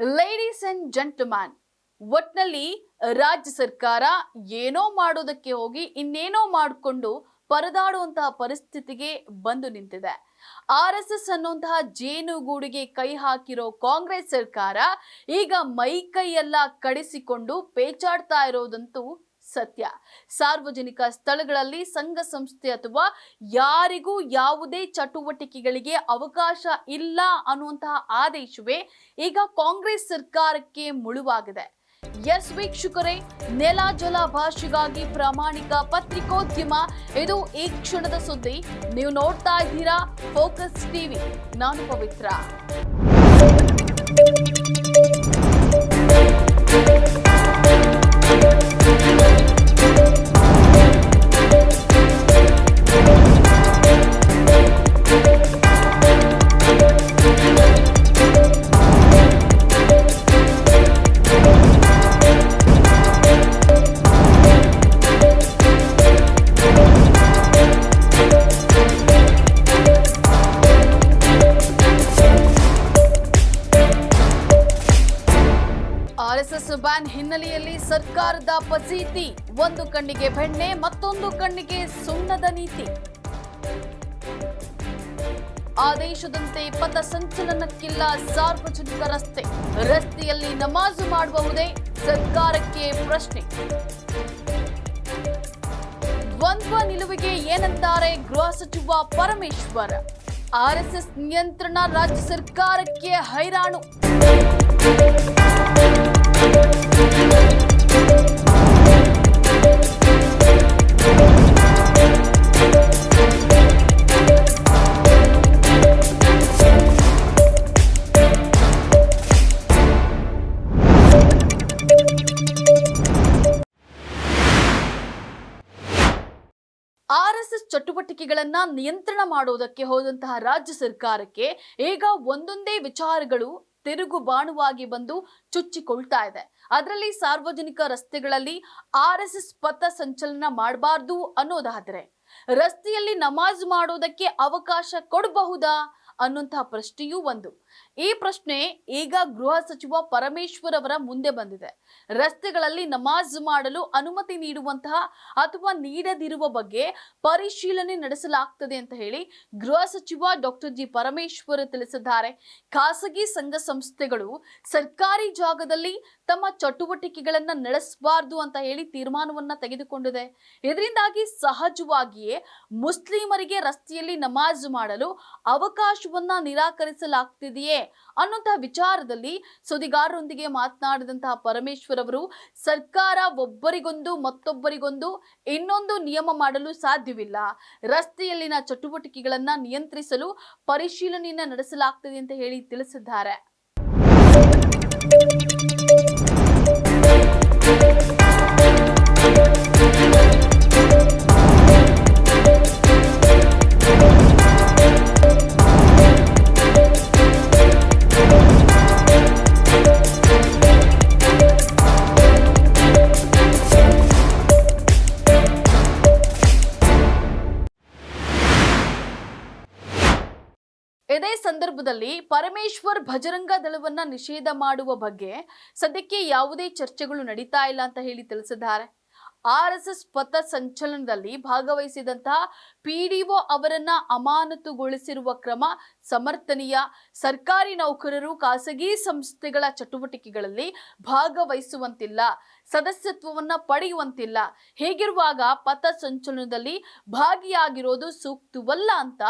Ladies and gentleman ಒಟ್ನಲ್ಲಿ ರಾಜ್ಯ ಸರ್ಕಾರ ಏನೋ ಮಾಡೋದಕ್ಕೆ ಹೋಗಿ ಇನ್ನೇನೋ ಮಾಡಿಕೊಂಡು ಪರದಾಡುವಂತಹ ಪರಿಸ್ಥಿತಿಗೆ ಬಂದು ನಿಂತಿದೆ. ಆರ್ ಎಸ್ ಎಸ್ ಅನ್ನುವಂತಹ ಜೇನುಗೂಡಿಗೆ ಕೈ ಹಾಕಿರೋ ಕಾಂಗ್ರೆಸ್ ಸರ್ಕಾರ ಈಗ ಮೈ ಕೈಯೆಲ್ಲ ಕಡಿಸಿಕೊಂಡು ಪೇಚಾಡ್ತಾ ಇರೋದಂತೂ ಸತ್ಯ. ಸಾರ್ವಜನಿಕ ಸ್ಥಳಗಳಲ್ಲಿ ಸಂಘ ಸಂಸ್ಥೆ ಅಥವಾ ಯಾರಿಗೂ ಯಾವುದೇ ಚಟುವಟಿಕೆಗಳಿಗೆ ಅವಕಾಶ ಇಲ್ಲ ಅನ್ನುವಂತಹ ಆದೇಶವೇ ಈಗ ಕಾಂಗ್ರೆಸ್ ಸರ್ಕಾರಕ್ಕೆ ಮುಳುವಾಗಿದೆ. ಎಸ್ ವೀಕ್ಷಕರೇ, ನೆಲ ಜಲ ಭಾಷೆಗಾಗಿ ಪ್ರಾಮಾಣಿಕ ಪತ್ರಿಕೋದ್ಯಮ ಇದು ಈ ಕ್ಷಣದ ಸುದ್ದಿ. ನೀವು ನೋಡ್ತಾ ಇದ್ದೀರಾ ಫೋಕಸ್ ಟಿವಿ. ನಾನು ಪವಿತ್ರ. ಹಿನ್ನೆಲೆಯಲ್ಲಿ ಸರ್ಕಾರದ ಪಸೀತಿ, ಒಂದು ಕಣ್ಣಿಗೆ ಬೆಣ್ಣೆ, ಮತ್ತೊಂದು ಕಣ್ಣಿಗೆ ಸುಣ್ಣದ ನೀತಿ. ಆದೇಶದಂತೆ ಪಥ ಸಂಚಲನಕ್ಕಿಲ್ಲ ಸಾರ್ವಜನಿಕ ರಸ್ತೆ. ರಸ್ತೆಯಲ್ಲಿ ನಮಾಜು ಮಾಡಬಹುದೇ ಸರ್ಕಾರಕ್ಕೆ ಪ್ರಶ್ನೆ. ದ್ವಂದ್ವ ನಿಲುವಿಗೆ ಏನಂತಾರೆ ಗೃಹ ಸಚಿವ ಪರಮೇಶ್ವರ್? ಆರ್ಎಸ್ಎಸ್ ನಿಯಂತ್ರಣ ರಾಜ್ಯ ಸರ್ಕಾರಕ್ಕೆ ಹೈರಾಣು. ಆರ್ಎಸ್ಎಸ್ ಚಟುವಟಿಕೆಗಳನ್ನ ನಿಯಂತ್ರಣ ಮಾಡುವುದಕ್ಕೆ ಹೋದಂತಹ ರಾಜ್ಯ ಸರ್ಕಾರಕ್ಕೆ ಈಗ ಒಂದೊಂದೇ ವಿಚಾರಗಳು ತಿರುಗು ಬಾಣುವಾಗಿ ಬಂದು ಚುಚ್ಚಿಕೊಳ್ತಾ ಇದೆ. ಅದರಲ್ಲಿ ಸಾರ್ವಜನಿಕ ರಸ್ತೆಗಳಲ್ಲಿ ಆರ್ ಎಸ್ ಎಸ್ ಪಥ ಸಂಚಲನ ಮಾಡಬಾರ್ದು ಅನ್ನೋದಾದ್ರೆ ರಸ್ತೆಯಲ್ಲಿ ನಮಾಜ್ ಮಾಡೋದಕ್ಕೆ ಅವಕಾಶ ಕೊಡಬಹುದಾ ಅನ್ನುವಂತಹ ಪ್ರಶ್ನೆಯೂ ಒಂದು. ಈ ಪ್ರಶ್ನೆ ಈಗ ಗೃಹ ಸಚಿವ ಪರಮೇಶ್ವರ್ ಅವರ ಮುಂದೆ ಬಂದಿದೆ. ರಸ್ತೆಗಳಲ್ಲಿ ನಮಾಜ್ ಮಾಡಲು ಅನುಮತಿ ನೀಡುವಂತಹ ಅಥವಾ ನೀಡದಿರುವ ಬಗ್ಗೆ ಪರಿಶೀಲನೆ ನಡೆಸಲಾಗ್ತದೆ ಅಂತ ಹೇಳಿ ಗೃಹ ಸಚಿವ ಡಾಕ್ಟರ್ ಜಿ ಪರಮೇಶ್ವರ್ ತಿಳಿಸಿದ್ದಾರೆ. ಖಾಸಗಿ ಸಂಘ ಸಂಸ್ಥೆಗಳು ಸರ್ಕಾರಿ ಜಾಗದಲ್ಲಿ ತಮ್ಮ ಚಟುವಟಿಕೆಗಳನ್ನ ನಡೆಸಬಾರ್ದು ಅಂತ ಹೇಳಿ ತೀರ್ಮಾನವನ್ನ ತೆಗೆದುಕೊಂಡಿದೆ. ಇದರಿಂದಾಗಿ ಸಹಜವಾಗಿಯೇ ಮುಸ್ಲಿಮರಿಗೆ ರಸ್ತೆಯಲ್ಲಿ ನಮಾಜ್ ಮಾಡಲು ಅವಕಾಶವನ್ನ ನಿರಾಕರಿಸಲಾಗ್ತಿದೆಯೇ ಅನ್ನುವಂತಹ ವಿಚಾರದಲ್ಲಿ ಸುದ್ದಿಗಾರರೊಂದಿಗೆ ಮಾತನಾಡಿದಂತಹ ಪರಮೇಶ್ವರ್ ಅವರು, ಸರ್ಕಾರ ಒಬ್ಬರಿಗೊಂದು ಮತ್ತೊಬ್ಬರಿಗೊಂದು ಇನ್ನೊಂದು ನಿಯಮ ಮಾಡಲು ಸಾಧ್ಯವಿಲ್ಲ. ರಸ್ತೆಯಲ್ಲಿನ ಚಟುವಟಿಕೆಗಳನ್ನ ನಿಯಂತ್ರಿಸಲು ಪರಿಶೀಲನೆಯನ್ನ ನಡೆಸಲಾಗ್ತದೆ ಅಂತ ಹೇಳಿ ತಿಳಿಸಿದ್ದಾರೆ. ಸಂದರ್ಭದಲ್ಲಿ ಪರಮೇಶ್ವರ್ ಭಜರಂಗ ದಳವನ್ನ ನಿಷೇಧ ಮಾಡುವ ಬಗ್ಗೆ ಸದ್ಯಕ್ಕೆ ಯಾವುದೇ ಚರ್ಚೆಗಳು ನಡೀತಾ ಇಲ್ಲ ಅಂತ ಹೇಳಿ ತಿಳಿಸಿದ್ದಾರೆ. ಆರ್ ಎಸ್ ಎಸ್ ಪಥ ಸಂಚಲನದಲ್ಲಿ ಭಾಗವಹಿಸಿದಂತಹ ಪಿಡಿಒ ಅವರನ್ನ ಅಮಾನತುಗೊಳಿಸಿರುವ ಕ್ರಮ ಸಮರ್ಥನೀಯ. ಸರ್ಕಾರಿ ನೌಕರರು ಖಾಸಗಿ ಸಂಸ್ಥೆಗಳ ಚಟುವಟಿಕೆಗಳಲ್ಲಿ ಭಾಗವಹಿಸುವಂತಿಲ್ಲ, ಸದಸ್ಯತ್ವವನ್ನ ಪಡೆಯುವಂತಿಲ್ಲ. ಹೀಗಿರುವಾಗ ಪಥ ಸಂಚಲನದಲ್ಲಿ ಭಾಗಿಯಾಗಿರೋದು ಸೂಕ್ತವಲ್ಲ ಅಂತ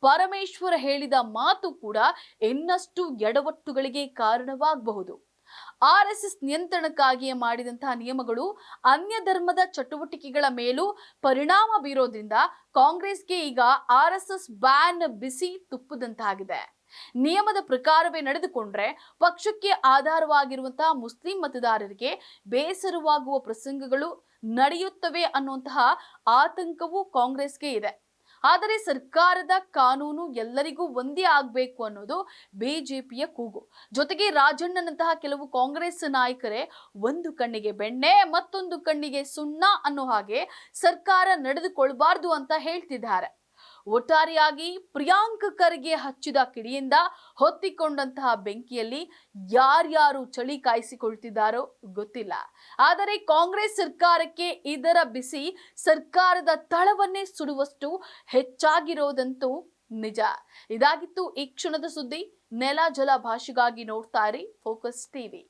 ಪರಮೇಶ್ವರ ಹೇಳಿದ ಮಾತು ಕೂಡ ಇನ್ನಷ್ಟು ಎಡವಟ್ಟುಗಳಿಗೆ ಕಾರಣವಾಗಬಹುದು. ಆರ್ ಎಸ್ ಎಸ್ ನಿಯಂತ್ರಣಕ್ಕಾಗಿಯೇ ಮಾಡಿದಂತಹ ನಿಯಮಗಳು ಅನ್ಯ ಧರ್ಮದ ಚಟುವಟಿಕೆಗಳ ಮೇಲೂ ಪರಿಣಾಮ ಬೀರೋದ್ರಿಂದ ಕಾಂಗ್ರೆಸ್ಗೆ ಈಗ ಆರ್ ಎಸ್ ಎಸ್ ಬ್ಯಾನ್ ಬಿಸಿ ತುಪ್ಪದಂತಾಗಿದೆ. ನಿಯಮದ ಪ್ರಕಾರವೇ ನಡೆದುಕೊಂಡ್ರೆ ಪಕ್ಷಕ್ಕೆ ಆಧಾರವಾಗಿರುವಂತಹ ಮುಸ್ಲಿಂ ಮತದಾರರಿಗೆ ಬೇಸರವಾಗುವ ಪ್ರಸಂಗಗಳು ನಡೆಯುತ್ತವೆ ಅನ್ನುವಂತಹ ಆತಂಕವೂ ಕಾಂಗ್ರೆಸ್ಗೆ ಇದೆ. ಆದರೆ ಸರ್ಕಾರದ ಕಾನೂನು ಎಲ್ಲರಿಗೂ ಒಂದೇ ಆಗಬೇಕು ಅನ್ನೋದು ಬಿಜೆಪಿಯ ಕೂಗು. ಜೊತೆಗೆ ರಾಜಣ್ಣನಂತಹ ಕೆಲವು ಕಾಂಗ್ರೆಸ್ ನಾಯಕರೇ ಒಂದು ಕಣ್ಣಿಗೆ ಬೆಣ್ಣೆ, ಮತ್ತೊಂದು ಕಣ್ಣಿಗೆ ಸುಣ್ಣ ಅನ್ನೋ ಹಾಗೆ ಸರ್ಕಾರ ನಡೆದುಕೊಳ್ಬಾರ್ದು ಅಂತ ಹೇಳ್ತಿದ್ದಾರೆ. ಒಟ್ಟಾರೆಯಾಗಿ ಪ್ರಿಯಾಂಕ್ ಖರ್ಗೆ ಹಚ್ಚಿದ ಕಿಡಿಯಿಂದ ಹೊತ್ತಿಕೊಂಡಂತಹ ಬೆಂಕಿಯಲ್ಲಿ ಯಾರ್ಯಾರು ಚಳಿ ಕಾಯಿಸಿಕೊಳ್ತಿದ್ದಾರೋ ಗೊತ್ತಿಲ್ಲ. ಆದರೆ ಕಾಂಗ್ರೆಸ್ ಸರ್ಕಾರಕ್ಕೆ ಇದರ ಬಿಸಿ ಸರ್ಕಾರದ ತಳವನ್ನೇ ಸುಡುವಷ್ಟು ಹೆಚ್ಚಾಗಿರೋದಂತೂ ನಿಜ. ಇದಾಗಿತ್ತು ಈ ಕ್ಷಣದ ಸುದ್ದಿ. ನೆಲ ಜಲ ಭಾಷೆಗಾಗಿ ನೋಡ್ತಾ ಇರಿ ಫೋಕಸ್ ಟಿವಿ